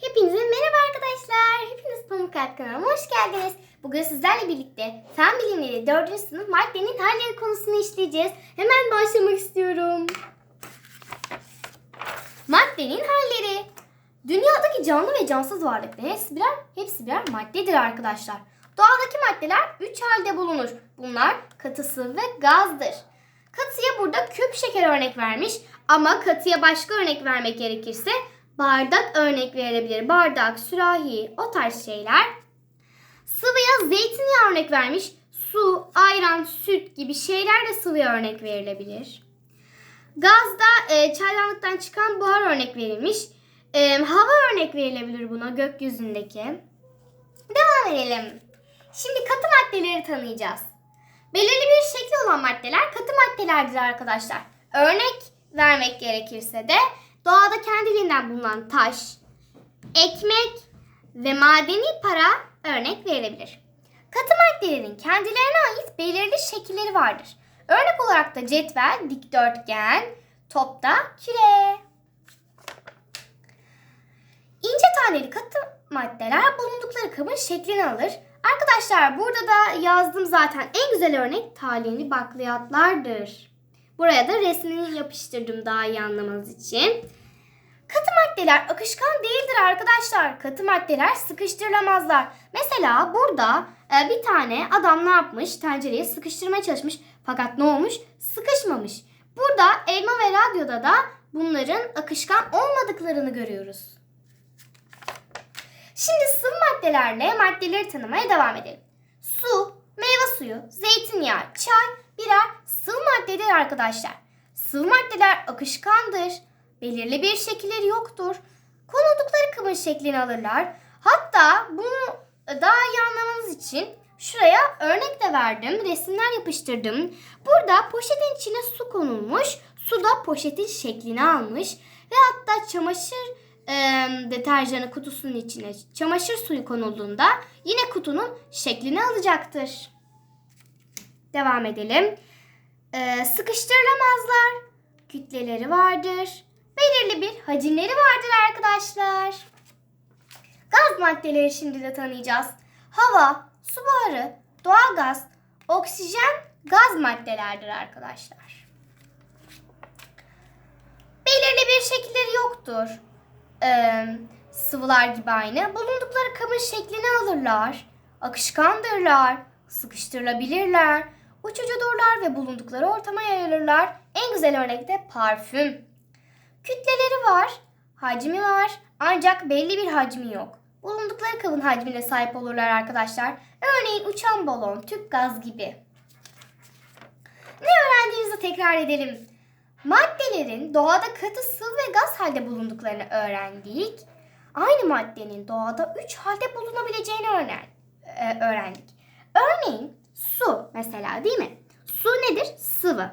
Hepinize merhaba arkadaşlar. Hepiniz Pamuk Kalp kanalıma hoş geldiniz. Bugün sizlerle birlikte Fen Bilimleri 4. sınıf maddenin halleri konusunu işleyeceğiz. Hemen başlamak istiyorum. Maddenin halleri. Dünyadaki canlı ve cansız varlıkların hepsi birer, hepsi birer maddedir arkadaşlar. Doğadaki maddeler 3 halde bulunur. Bunlar katısı ve gazdır. Katıya burada küp şeker örnek vermiş ama katıya başka örnek vermek gerekirse bardak örnek verilebilir. Bardak, sürahi o tarz şeyler. Sıvıya zeytinyağı örnek vermiş. Su, ayran, süt gibi şeyler de sıvıya örnek verilebilir. Gazda e, çaydanlıktan çıkan buhar örnek verilmiş. E, hava örnek verilebilir buna gökyüzündeki. Devam edelim. Şimdi katı maddeleri tanıyacağız. Belirli bir şekli olan maddeler katı maddelerdir arkadaşlar. Örnek vermek gerekirse de doğada kendiliğinden bulunan taş, ekmek ve madeni para örnek verilebilir. Katı maddelerin kendilerine ait belirli şekilleri vardır. Örnek olarak da cetvel, dikdörtgen, topta küre. İnce taneli katı maddeler bulundukları kabın şeklini alır. Arkadaşlar burada da yazdım zaten en güzel örnek talinli bakliyatlardır. Buraya da resmini yapıştırdım daha iyi anlamanız için. Katı maddeler akışkan değildir arkadaşlar. Katı maddeler sıkıştırılamazlar. Mesela burada e, bir tane adam ne yapmış? Tencereye sıkıştırmaya çalışmış. Fakat ne olmuş? Sıkışmamış. Burada elma ve radyoda da bunların akışkan olmadıklarını görüyoruz. Şimdi sıvı maddelerle maddeleri tanımaya devam edelim. Su, meyve suyu, zeytinyağı, çay birer sıvı maddedir arkadaşlar. Sıvı maddeler akışkandır. Belirli bir şekilleri yoktur. Konuldukları kabın şeklini alırlar. Hatta bunu daha iyi anlamanız için şuraya örnek de verdim. Resimler yapıştırdım. Burada poşetin içine su konulmuş. Su da poşetin şeklini almış. Ve hatta çamaşır e, deterjanı kutusunun içine çamaşır suyu konulduğunda yine kutunun şeklini alacaktır. Devam edelim. E, sıkıştırılamazlar. Kütleleri vardır. Belirli bir hacimleri vardır arkadaşlar. Gaz maddeleri şimdi de tanıyacağız. Hava, su buharı, doğal gaz, oksijen gaz maddelerdir arkadaşlar. Belirli bir şekilleri yoktur e, sıvılar gibi aynı. Bulundukları kabın şeklini alırlar. Akışkandırlar. Sıkıştırılabilirler. Uçucudurlar ve bulundukları ortama yayılırlar. En güzel örnek de parfüm. Kütleleri var. Hacmi var. Ancak belli bir hacmi yok. Bulundukları kabın hacmine sahip olurlar arkadaşlar. Örneğin uçan balon, tüp gaz gibi. Ne öğrendiğimizi tekrar edelim. Maddelerin doğada katı, sıvı ve gaz halde bulunduklarını öğrendik. Aynı maddenin doğada üç halde bulunabileceğini öğren, e, öğrendik. Örneğin su mesela değil mi? Su nedir? Sıvı.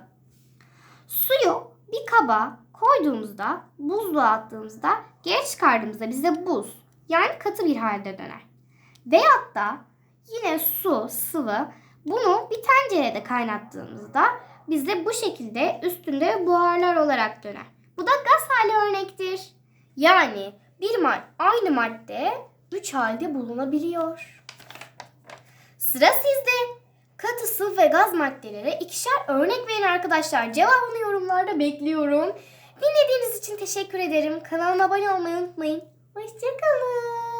Suyu bir kaba koyduğumuzda, buzluğa attığımızda, geri çıkardığımızda bize buz yani katı bir halde döner. Veyahut da yine su, sıvı bunu bir tencerede kaynattığımızda bize bu şekilde üstünde buharlar olarak döner. Bu da gaz hali örnektir. Yani bir mad aynı madde üç halde bulunabiliyor. Sıra sizde. Katı, sıvı ve gaz maddelere ikişer örnek verin arkadaşlar. Cevabını yorumlarda bekliyorum. Dinlediğiniz için teşekkür ederim. Kanalıma abone olmayı unutmayın. Hoşçakalın.